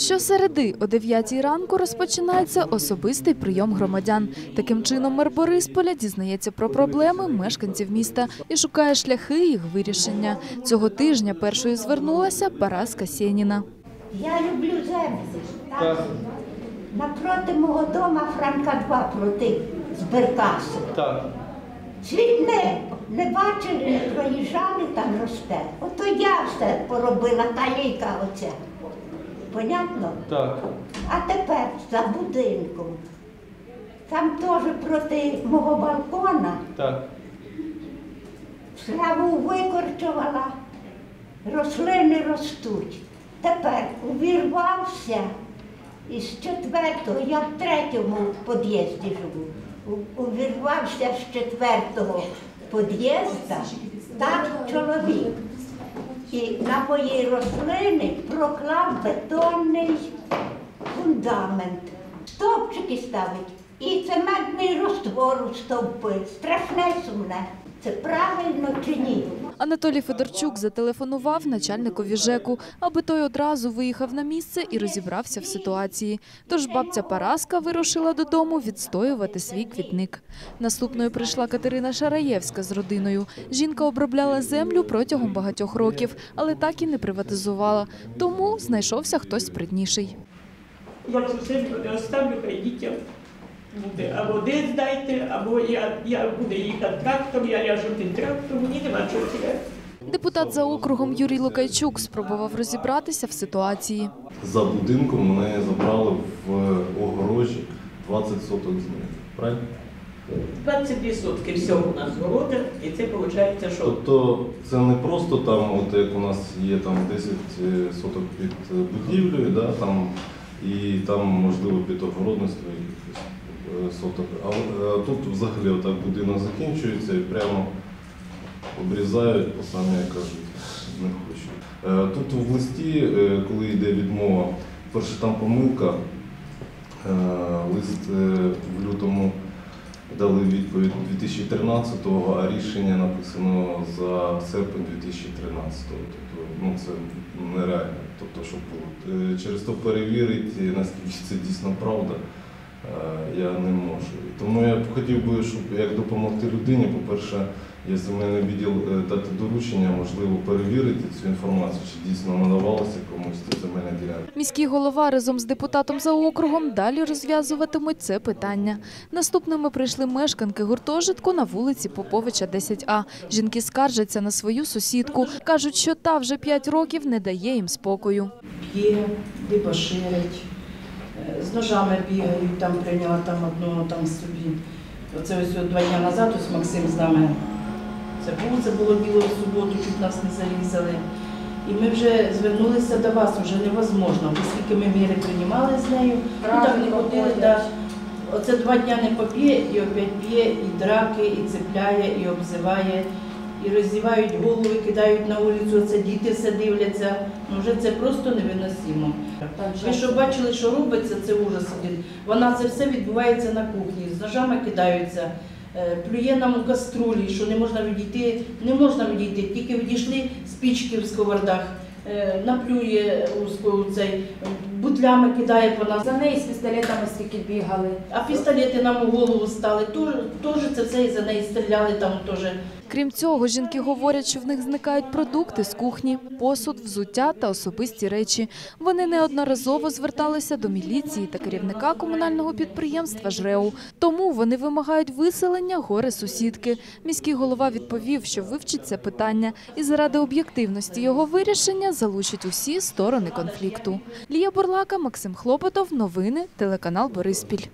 Щосереди о 9 ранку розпочинається особистий прийом громадян. Таким чином мер Борисполя дізнається про проблеми мешканців міста і шукає шляхи їх вирішення. Цього тижня першою звернулася Параска Сєніна. Я люблю землю. Напроти мого дома Франка 2 проти зберкасу. Так. Світ не, не бачили, не проїжджали, там росте. Ото я все поробила, та ліка оця. Понятно? Так. А тепер за будинком. Там теж проти мого балкона Так. Славу викорчувала, рослини ростуть. Тепер увірвався із четвертого, я в третьому під'їзді живу. Увірвався з четвертого під'їзда так чоловік. На мої рослини проклав бетонний фундамент. Стовпчики ставить. І цементний розтвор у стовпи. Страшне сумне. Це правильно чи ні? Анатолій Федорчук зателефонував начальникові ЖЕКу, аби той одразу виїхав на місце і розібрався в ситуації. Тож бабця Параска вирушила додому відстоювати свій квітник. Наступною прийшла Катерина Шараєвська з родиною. Жінка обробляла землю протягом багатьох років, але так і не приватизувала. Тому знайшовся хтось спритніший. Я цю землю не оставлю, хай дітям буде. Або десь дайте, або я, я буду їхати трактором, я ляжу під трактор, мені нема чого теряти. Депутат за округом Юрій Лукайчук спробував розібратися в ситуації. За будинком мене забрали в огорожі 20 соток землі. Правильно? 20% всього у нас города, і це виходить, що Тобто це не просто там, от як у нас є там 10 соток під е, будівлею, да, там, і там можливо під огородництво якихось е, соток. А е, тут взагалі отак будинок закінчується і прямо обрізають, по самі кажуть, не хочу. Е, Тут в листі, е, коли йде відмова, перше там помилка, е, лист е, в лютому дали відповідь 2013-го, а рішення написано за серпень 2013-го. Тобто, ну це нереально. Тобто, щоб е, через то перевірити, наскільки це дійсно правда, е, я не можу. Тому я б хотів би, щоб як допомогти людині, по-перше, є земельний відділ е, дати доручення, можливо, перевірити цю інформацію, чи дійсно надавалося комусь ця земельна ділянка. Міський голова разом з депутатом за округом далі розв'язуватимуть це питання. Наступними прийшли мешканки гуртожитку на вулиці Поповича 10А. Жінки скаржаться на свою сусідку. Кажуть, що та вже 5 років не дає їм спокою. п'є, дебоширить, е, з ножами бігають, там прийняла там одного там собі. Оце ось два дні назад ось Максим з нами. Це було, це було діло в суботу, чуть нас не зарізали. І ми вже звернулися до вас, вже невозможно, оскільки ми міри приймали з нею, ну так не ходили. Да. Оце два дня не поп'є, і опять п'є, і драки, і цепляє, і обзиває, і роздівають голови, кидають на вулицю, це діти все дивляться. Ну вже це просто невиносимо. Ви що бачили, що робиться, це ужас один. Вона це все відбувається на кухні, з ножами кидаються, е, плює нам у каструлі, що не можна відійти, не можна відійти, тільки відійшли спічки в сковородах, е, наплює у цей, бутлями кидає по нас. За неї з пістолетами стільки бігали. А пістолети нам у голову стали, теж, це все і за неї стріляли там теж. Крім цього, жінки говорять, що в них зникають продукти з кухні, посуд, взуття та особисті речі. Вони неодноразово зверталися до міліції та керівника комунального підприємства «ЖРЕУ». Тому вони вимагають виселення горе сусідки. Міський голова відповів, що вивчить це питання і заради об'єктивності його вирішення залучить усі сторони конфлікту. Лія Бурлака, Максим Хлопотов. Новини. Телеканал Бориспіль.